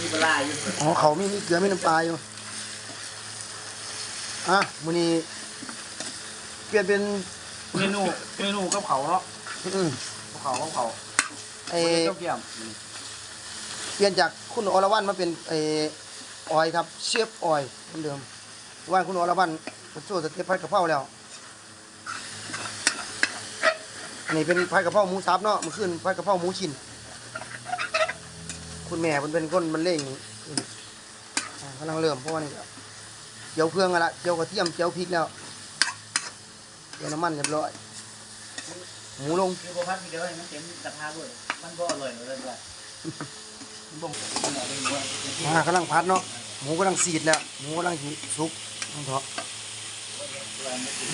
มีปลาอยู่อ๋อเขามีมีเกลือมีน้ำปลาอยู่อะมื้อนี้เปลี่ยนเป็นเมนูเมนูกับเขาเนาะอืมกับเขากับเขาไอ้เจ้าเกี่ยมเปลี่ยนจากคุณอรวรรณมาเป็นไอ้ออยครับเชฟออยเหมือนเดิมว่าคุณอรวรรณเป็นสู้สเต็ปผัดกะเพราแล้วอันนี้เป็นผัดกะเพราหมูสับเนาะเมื่อคืนผัดกะเพราหมูชิ้น คุณแม่เพิ่นเป็นคนมันเล่งอืมอ่ากำลังเริ่มเพราะว่านี่ก็เจียวเครื่องกันละเจียวกระเทียมเจียวพริกแล้วเจียวน้ำมันเรียบร้อยหมูลงคือพอพัดทีเดียวให้มันเต็มกระทะด้วยมันก็อร่อยเลยด้วยบ่งมันเอาไปหมดอ่ากำลังพัดเนาะหมูกำลังสีดแล้วหมูกำลังสิสุกน้องเถาะ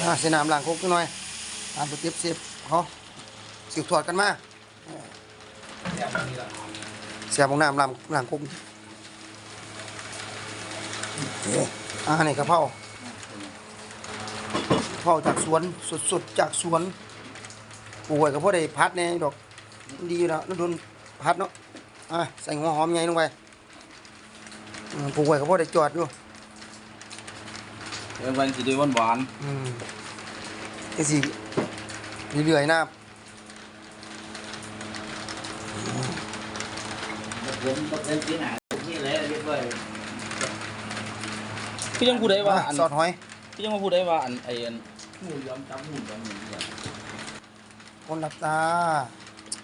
อ่าเสนามล้างโคกนิดหน่อยตามสเต็ปเสียบเขาสืบทอดกันมาเสียบของน้ำล้างล้างโคกเอ๊ะอ่านี่กะเพรากะเพราจากสวนสดๆจากสวนปลูกไว้ก็พอได้พัดแน่ดอกมันดีอยู่แล้วแล้วโดนพัดเนาะอ่าใส่หัวหอมใหญ่ลงไปอืมปลูกไว้ก็พอได้จอดอยู่เดี๋ยววันสิได้หวานหวานอืมไอ้สิเรื่อยๆนะ เดินเดินที่ไหนที่เลยเรียบร้อยพี่ยังพูดได้ว่าอะอันสอดหอยพี่ยังมาพูดได้ว่าอันไอ้อันหมูยอมจับหมูยอมหมูยอมคนหลับตา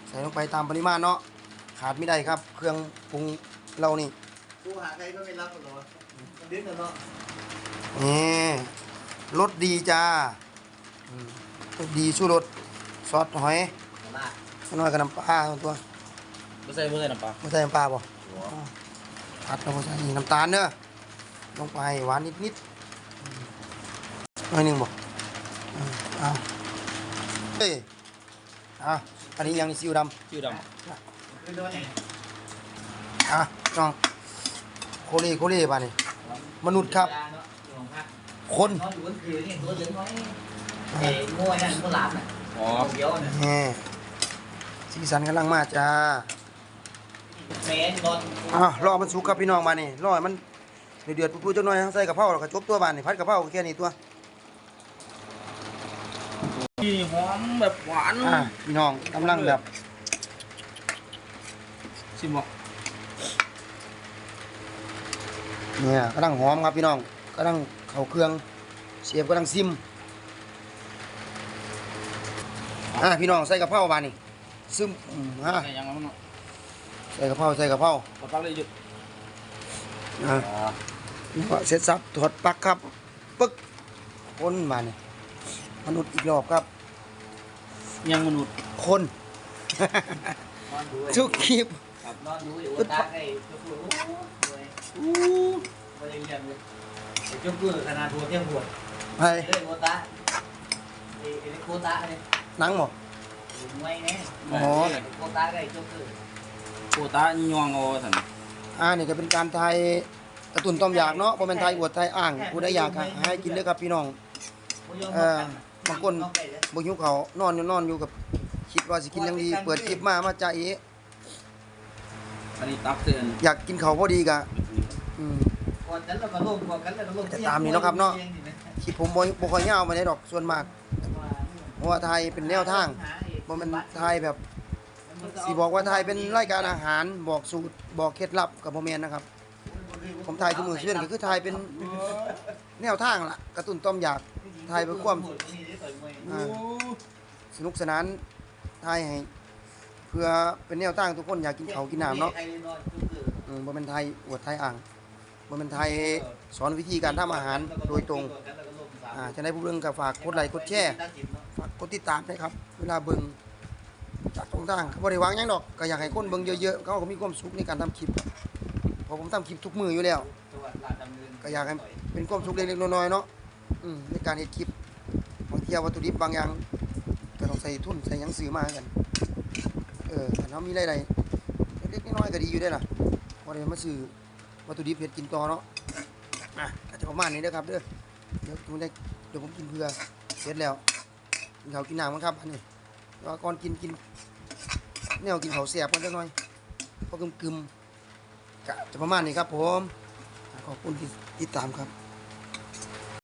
ใส่ลงไปตามปริมาณเนาะขาดไม่ได้ครับ เครื่องปรุงเรานี่กูหาใครก็ไม่รับหรอกมันดึงกันเนาะนี่รสดีจ้าอืมรสดีชูรสซอสหอยลาน้อยกับน้ำปลาตัว ไม่ใส่ไม่ใส่น้ำปลาไม่ใส่น้ำปลาบ่ผัดเราบ่ใส่นี่น้ำตาลเนอะลงไปหวานนิดๆอืมหน่อยหนึงบ่อืมเอาเฮ้ยอะอันนี้ยังนี่ซีอิ๊วดำชื่อดคือโดนอย่างอะน้องโคเล่โคเล่ป่ะนี่มนุษย์ครับ คนนอนอยู่บนคือนี่ตัวเหลืองน้อยเอ้งัวนั่นก็หลามน่ะำอ๋อเดี๋ยวน่ะแหมสีสันกำลังมาจ้า แม่นอนอะรอมันสุกครับพี่น้องมานี่รอให้มันเดือดๆปุ้ยๆจักหน่อยใส่กะเพราแล้วก็จบตัวบานนี่พัดกะเพราก็แค่นี้ตัวพี่หอมแบบหวานอะพี่น้องกำลังแบบชิมบ่เนี่ยกำลังหอมครับพี่น้องกำลังเข้าเครื่องเสียบกำลังซิมอะพี่น้องใส่กะเพราบานนี่ซึมอืมอะอะไรยังไงมันเนาะ ใส่กะเพราใส่กะเพรากดปักเลยหยุดอะอ๋อนี่ก็เสร็จสับถอดปลั๊กครับ ปึ๊กคนมาเนี่ยมนุษย์อีกรอบครับ ยังมนุษย์คนนอนดูทุกคลิปนอนดูอยู่ตาไอ้จุ๊บโอ้ยอู้บ่ได้เรียนเลยจุ๊บเพื่อขนาดตัวเที่ยงปวดไปเฮ้ยโคตาไอ้ไอ้โคตาเนี่ยนั่งบ่มวยเนี่ยอ๋อโคตาไอ้จุ๊บเพื่อ โคตาย่องเอาสันอ่านี่ก็เป็นการไทยกระตุนต้มอยากเนาะบ่แม่นไทยอวดไทยอ่างผู้ใดอยากก็ให้กินเด้อครับพี่น้องบ่หิวข้าวนอนอยู่นอนอยู่กับคิดว่าสิกินหยังดีเปิดคลิปมามาจ่าเออันนี้ตักเตือนอยากกินข้าวพอดีก็อืมก่อนนั้นเราก็ลงก่อนกันแล้วก็ลงจะตามนี้เนาะครับเนาะคลิปผมบ่บ่ค่อยยาวปานใดดอกส่วนมากเพราะว่าไทยเป็นแนวทางบ่แม่นไทยแบบ สิบอกว่าไทยเป็นรายการอาหารบอกสูตรบอกเคล็ดลับกับบ่แม่นนะครับ ผมถ่ายทุกมือเชื่อนก็คือถ่ายเป็นแนวทางล่ะกระตุ้นต้มอยากถ่ายเพื่อความอ่าสนุกสนานถ่ายให้เพื่อเป็นแนวทางทุกคนอยากกินเขาวกินน้ำเนาะอืมบ่แม่นไทยอวดไทยอ่างบ่แม่นไทยสอนวิธีการทำอาหารโดยตรงอ่าจะได้ผู้เบิ่องก็ฝากกดไลค์กดแชร์ฝากกดติดตามด้ครับ เวลาเบิ่ง งทางเขาบ่ได้หวางยังดอกก็อยากให้คนเบิ่งเยอะๆเขาก็มีความสุขในการทำคลิปเพราะผมทำคลิปทุกมืออยู่แล้วก็อยากให้เป็นความสุขเล็กๆน้อยๆเนาะอืมในการเฮ็ดคลิปบางทีวัตถุดิบบางอย่างก็ต้องใส่ทุนใส่หยังซื้อมากัน เออถ้าเรามีรายได้เล็กๆน้อยๆก็ดีอยู่ได้ล่ะพอได้มาซื้อวัตถุดิบเฮ็ดกินต่อเนาะอะก็จะประมาณนี้เด้อครับเด้อเดี๋ยวผมได้เดี๋ยวผมกินเพื่อเสร็จแล้วกินข้าวกินน้ำกันครับอันนี้แล้วก่อนกินกิน แนวกินข้าเสียบกันจักหน่อยพอกึมๆกะจะประมาณนี้ครับผม ขอบคุณที่ติดตามครับ